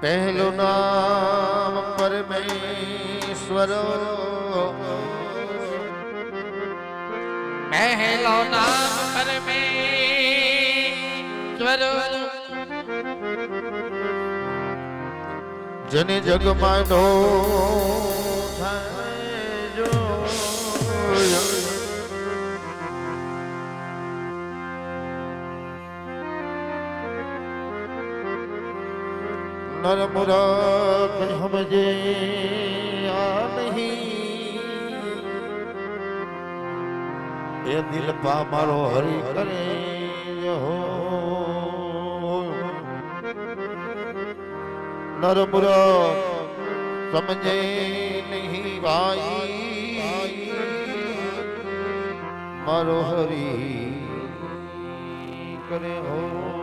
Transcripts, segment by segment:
પહેલું નામ પરમેશ્વર પહેલો નામ પરમેશ્વર જેને જગમાં નો થાય જોયો. નર મુરાદ સમજે એ દિલ પા મારો હરી કરે હો નર મુરાદ સમજે નહીં ભાઈ મારો હરી કરે હો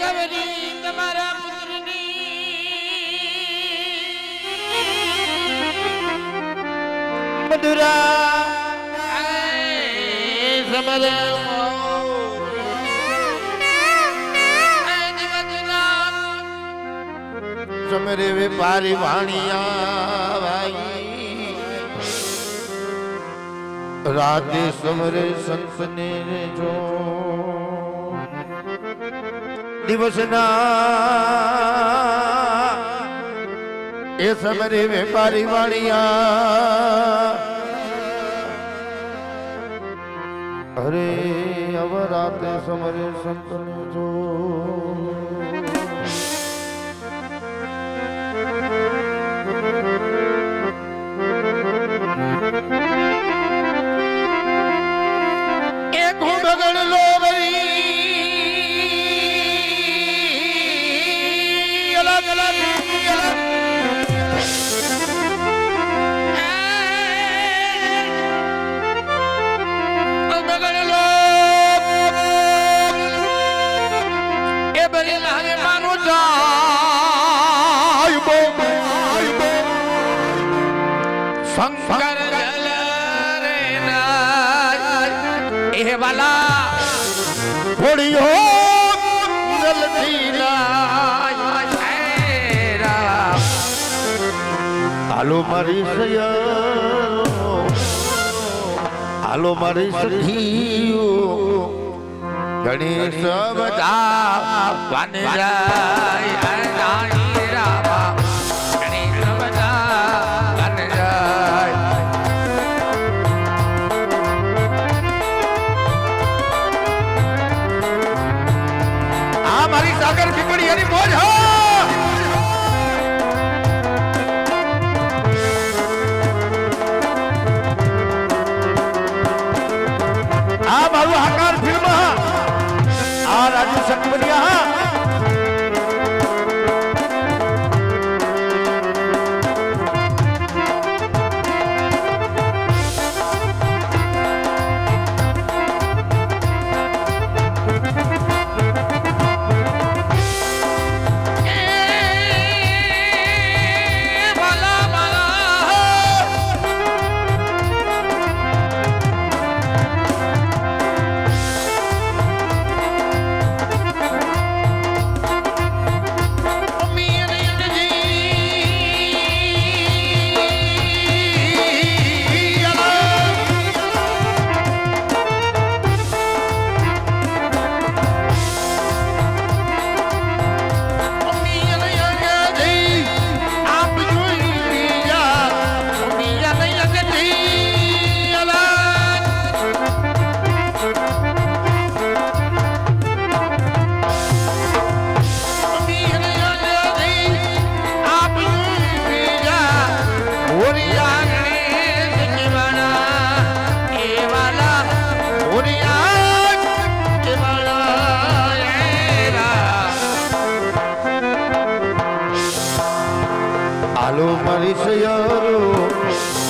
એ ગવરી તમારા પુત્રની. મધુરા સમરે વેપારી વાણિયા ભાઈ રાધે સમરે સંતને જો. દિવસના એ સમરે વેપારી વાણિયા અરે અવરાતે સમરે સંતને જો હાલો મારી હાલો મારી સખીઓ ગણેશ બધા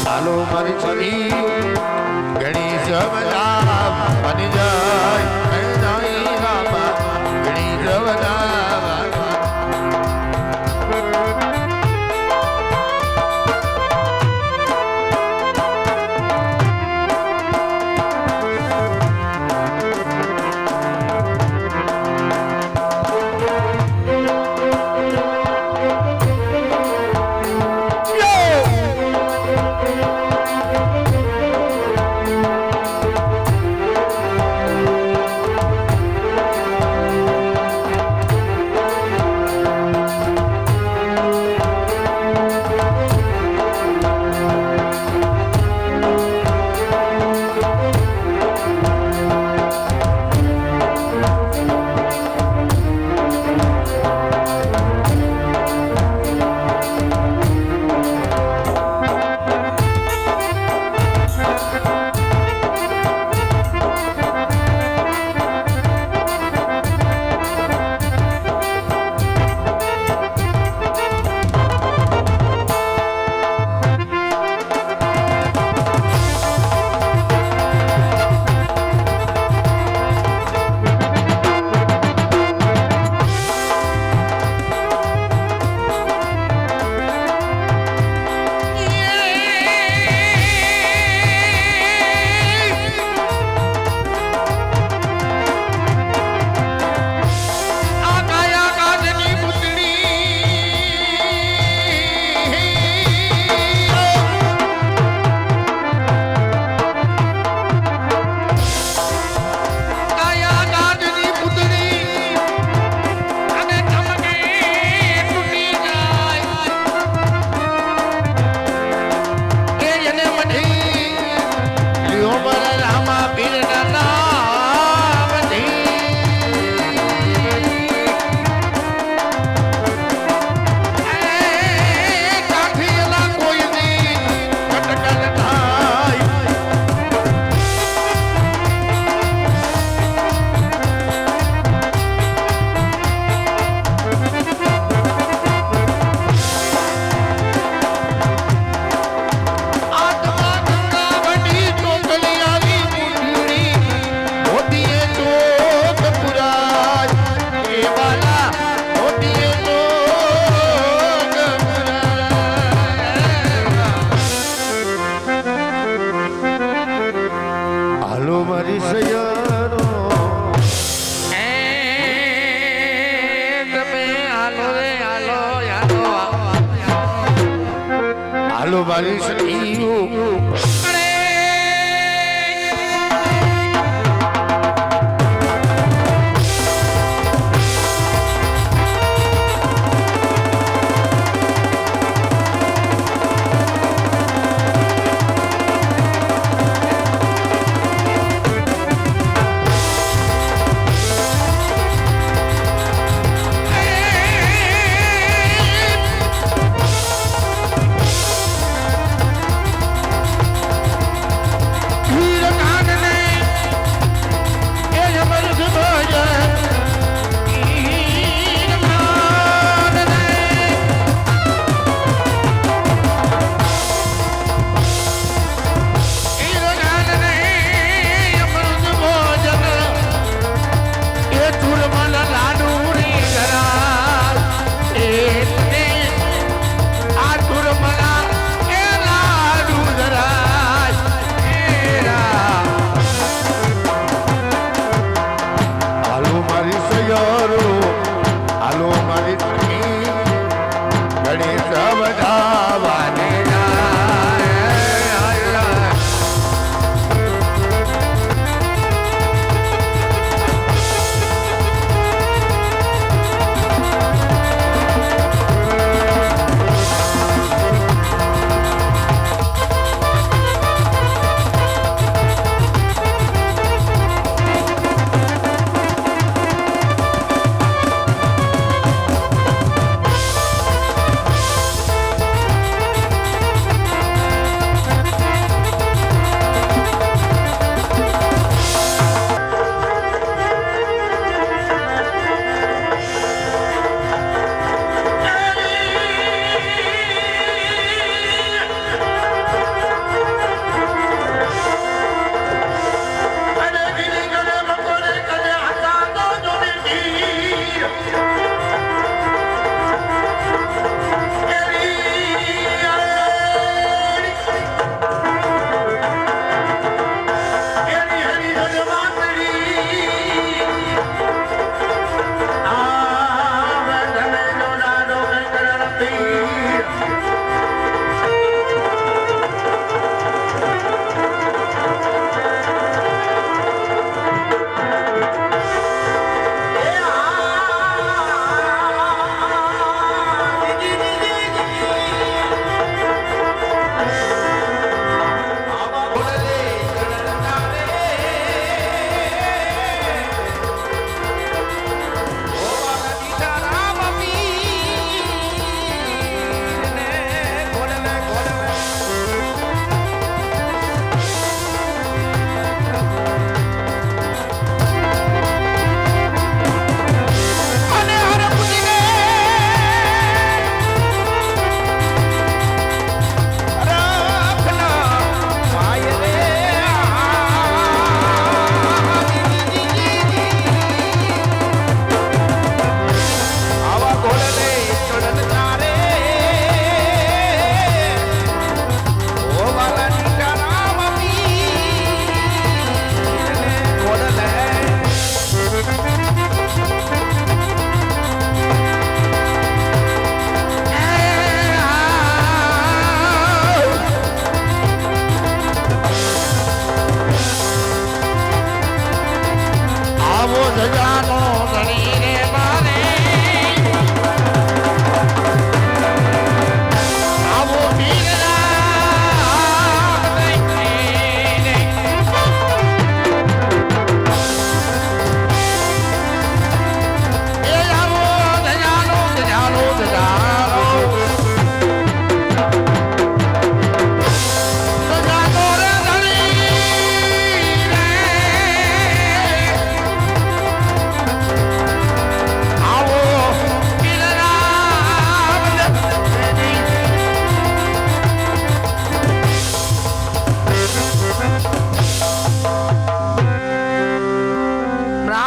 હાલો મારી સૈયારો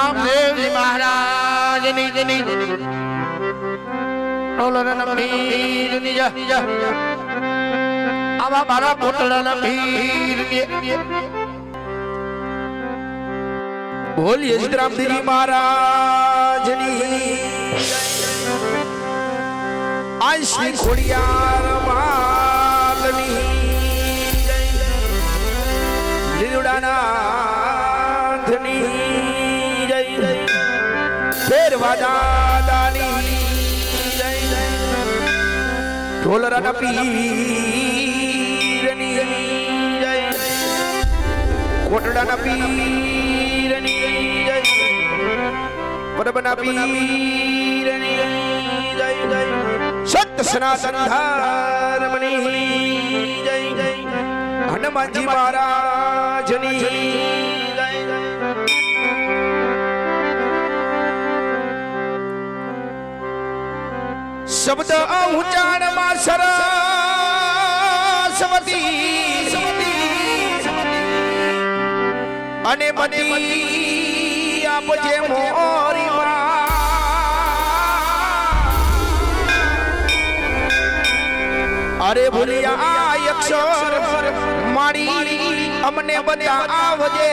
रामदेव जी महाराज निज निज। रणवीर निज अब हमारा पुत्र जय जय जय जय जय जय जय जय जय દાદાની ઢોલરાના પીરની જય કોટડાના પીરની જય પરબના પીરની જય જય સત સનાતન ધર્મની જય જય હનુમાનજી મહારાજની શબ્દ ઉચ્ચારણમાં સરસ્વતી અને બધી આપજે મોરી અરે ભૂલ્યા અક્ષર મારી અમને બતાવજે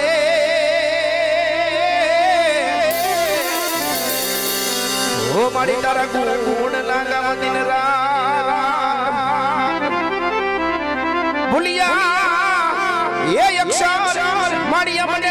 મારી તારા ગુણ લાગા દિન રાત ભૂલિયા એ અક્ષર મારી અમને